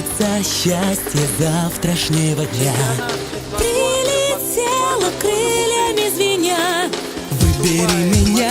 птица счастья завтрашнего дня. Прилетела крыльями звеня. Выбери меня,